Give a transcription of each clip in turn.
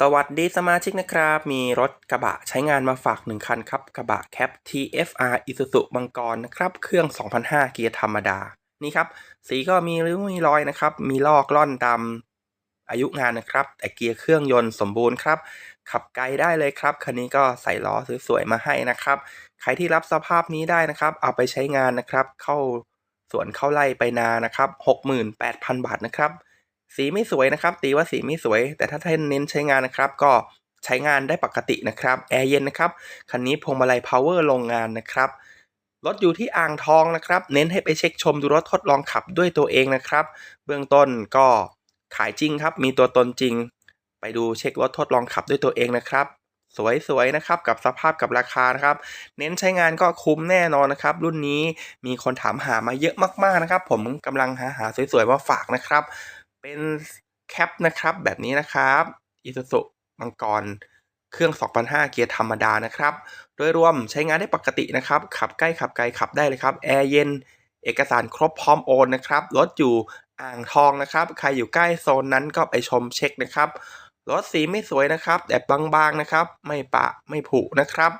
สวัสดีสมาชิกนะครับ มีรถกระบะใช้งานมาฝากหนึ่งคันครับ กระบะแคป TFR Isuzu มังกรนะครับ เครื่อง 2005 เกียร์ธรรมดา นี่ครับ สีก็มีริ้วมีรอยนะครับ มีลอกล่อนตามอายุงานนะครับ แต่เกียร์เครื่องยนต์สมบูรณ์ครับ ขับไกลได้เลยครับ คันนี้ก็ใส่ล้อสวยๆมาให้นะครับ ใครที่รับสภาพนี้ได้นะครับ เอาไปใช้งานนะครับ เข้าสวนเข้าไร่ไปนานะครับ 68,000 บาทนะครับ สีไม่สวยนะครับ ตีว่าสีไม่สวย แต่ถ้าท่านเน้นใช้งานนะครับ ก็ใช้งานได้ปกตินะครับแอร์เย็นนะครับคันนี้พวงมาลัยพาวเวอร์โรงงานนะครับรถอยู่ที่อ่างทองนะครับ เน้นให้ไปเช็คชมดูรถทดลองขับด้วยตัวเองนะครับ เบื้องต้นก็ขายจริงครับ มีตัวตนจริง ไปดูเช็ครถทดลองขับด้วยตัวเองนะครับ สวยๆนะครับ กับสภาพกับราคานะครับ เน้นใช้งานก็คุ้มแน่นอนนะครับ รุ่นนี้มีคนถามหามาเยอะมากๆนะครับ ผมกำลังหาหาสวยๆมาฝากนะครับ เป็นแคปนะครับแบบนี้นะครับอิซูซุมังกรเครื่อง 2005 เกียร์ธรรมดานะครับ โดยรวมใช้งานได้ปกตินะครับ ขับใกล้ขับไกลขับได้เลยครับแอร์เย็นเอกสารครบพร้อมโอนนะครับรถอยู่อ่างทองนะครับ ใครอยู่ใกล้โซนนั้นก็ไปชมเช็คนะครับรถสีไม่สวยนะครับ แต่บางๆนะครับ ไม่ปะไม่ผุนะครับ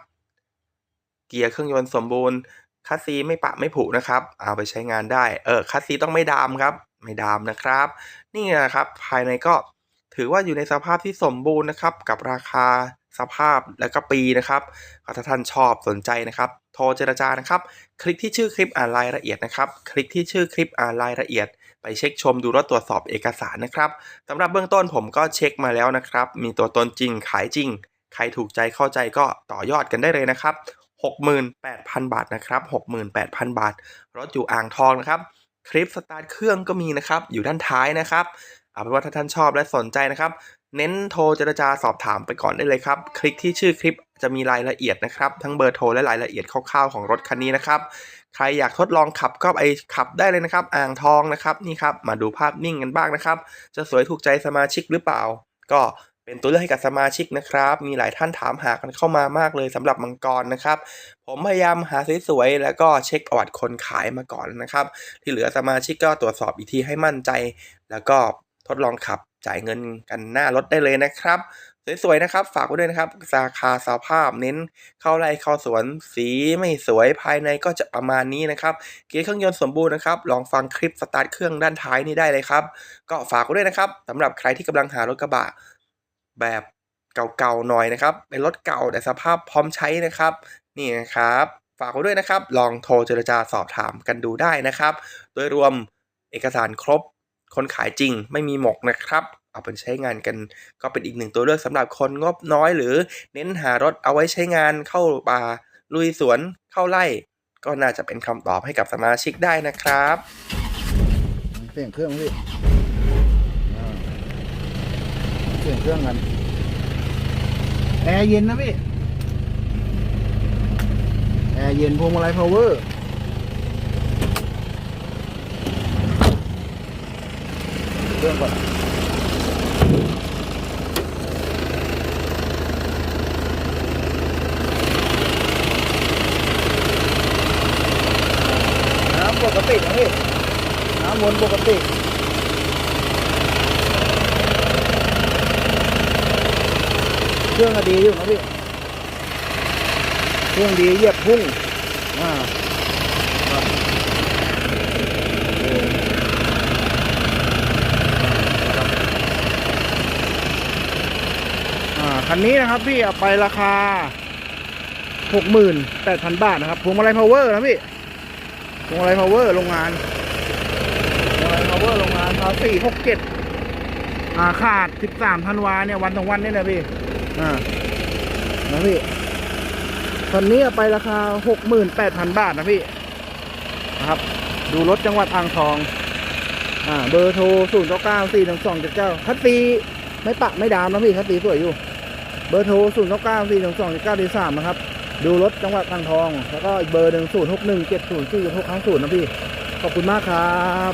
เกียร์เครื่องยนต์สมบูรณ์คัสซีไม่ปะไม่ผุนะครับ เอาไปใช้งานได้ เออคัสซีต้องไม่ดามครับ ไม่ดามนะครับ นี่นะครับภายในก็ถือว่าอยู่ในสภาพที่สมบูรณ์นะครับ กับราคาสภาพและก็ปีนะครับถ้าท่านชอบสนใจนะครับ โทรเจรจานะครับ คลิกที่ชื่อคลิปอ่านรายละเอียดนะครับ คลิกที่ชื่อคลิปอ่านรายละเอียด ไปเช็คชมดูรถตรวจสอบเอกสารนะครับสำหรับเบื้องต้นผมก็เช็คมาแล้วนะครับ มีตัวตนจริงขายจริง ใครถูกใจเข้าใจก็ต่อยอดกันได้เลยนะครับ 68,000 บาทนะครับ 68,000 บาท รถอยู่อ่างทองนะครับ คลิปสตาร์ทเครื่องก็มีนะครับ อยู่ด้านท้ายนะครับเอาเป็นว่าถ้าท่านชอบและสนใจนะครับ เน้นโทรเจรจาสอบถามไปก่อนได้เลยครับ คลิกที่ชื่อคลิปจะมีรายละเอียดนะครับ ทั้งเบอร์โทรและรายละเอียดคร่าวๆของรถคันนี้นะครับ ใครอยากทดลองขับก็ไปขับได้เลยนะครับ อ่างทองนะครับนี่ครับมาดูภาพนิ่งกันบ้างนะครับ จะสวยถูกใจสมาชิกหรือเปล่า ก็ เป็นตัวเลือกให้กับสมาชิกนะครับ มีหลายท่านถามหากันเข้ามามากเลยสำหรับมังกรนะครับ ผมพยายามหาสวยๆแล้วก็เช็คประวัติคนขายมาก่อนนะครับ ที่เหลือสมาชิกก็ตรวจสอบอีกทีให้มั่นใจ แล้วก็ทดลองขับจ่ายเงินกันหน้ารถได้เลยนะครับ สวยๆนะครับ ฝากไว้ด้วยนะครับราคาสภาพเน้นเข้าไร่เข้าสวนสีไม่สวยภายในก็จะประมาณนี้นะครับเกียร์เครื่องยนต์สมบูรณ์นะครับ ลองฟังคลิปสตาร์ทเครื่องด้านท้ายนี้ได้เลยครับ ก็ฝากไว้ด้วยนะครับสำหรับใครที่กำลังหารถกระบะ แบบเก่าๆหน่อยนะครับ เป็นรถเก่าแต่สภาพพร้อมใช้นะครับ นี่นะครับ ฝากไว้ด้วยนะครับ ลองโทรเจรจาสอบถามกันดูได้นะครับ โดยรวมเอกสารครบ คนขายจริงไม่มีหมกนะครับ เอาไปใช้งานกัน ก็เป็นอีกหนึ่งตัวเลือกสำหรับคนงบน้อย หรือเน้นหารถเอาไว้ใช้งานเข้าป่าลุยสวนเข้าไร่ก็น่าจะเป็นคำตอบให้กับสมาชิกได้นะครับเสียงเครื่องพี่ เสียงเครื่องกันแอร์เย็นนะพี่ แอร์เย็นพวงมาลัยพาวเวอร์เครื่องก่อนน้ำปกตินะพี่น้ำวนปกติ เครื่องดีอยู่นะพี่ เครื่องดีเหยียบพุ่งอ่าคันนี้นะครับพี่เอาไปราคาหกหมื่นแปดพันบาทนะครับพวงมาลัยพาวเวอร์นะพี่พวงมาลัยพาวเวอร์โรงงานพวงมาลัยพาวเวอร์โรงงานภาษีหกเจ็ดอ่าขาดสิบสามธันวาเนี่ยวันสองวันนี่นะพี่ อ่านะพี่ตอนนี้เอาไปราคาหกหมื่นแปดพันบาทนะพี่นะครับ ดูรถจังหวัดอ่างทอง อ่า เบอร์โทรศูนย์เก้าเก้าสี่หนึ่งสองเจ็ดเก้าคัตตีไม่ปะไม่ดามนะพี่คัตตีสวยอยู่ เบอร์โทรศูนย์เก้าเก้าสี่หนึ่งสองเจ็ดเก้าดีสามนะครับ ดูรถจังหวัดอ่างทอง แล้วก็อีกเบอร์หนึ่งศูนย์หกหนึ่งเจ็ดศูนย์สี่หกห้าศูนย์นะพี่ ขอบคุณมากครับ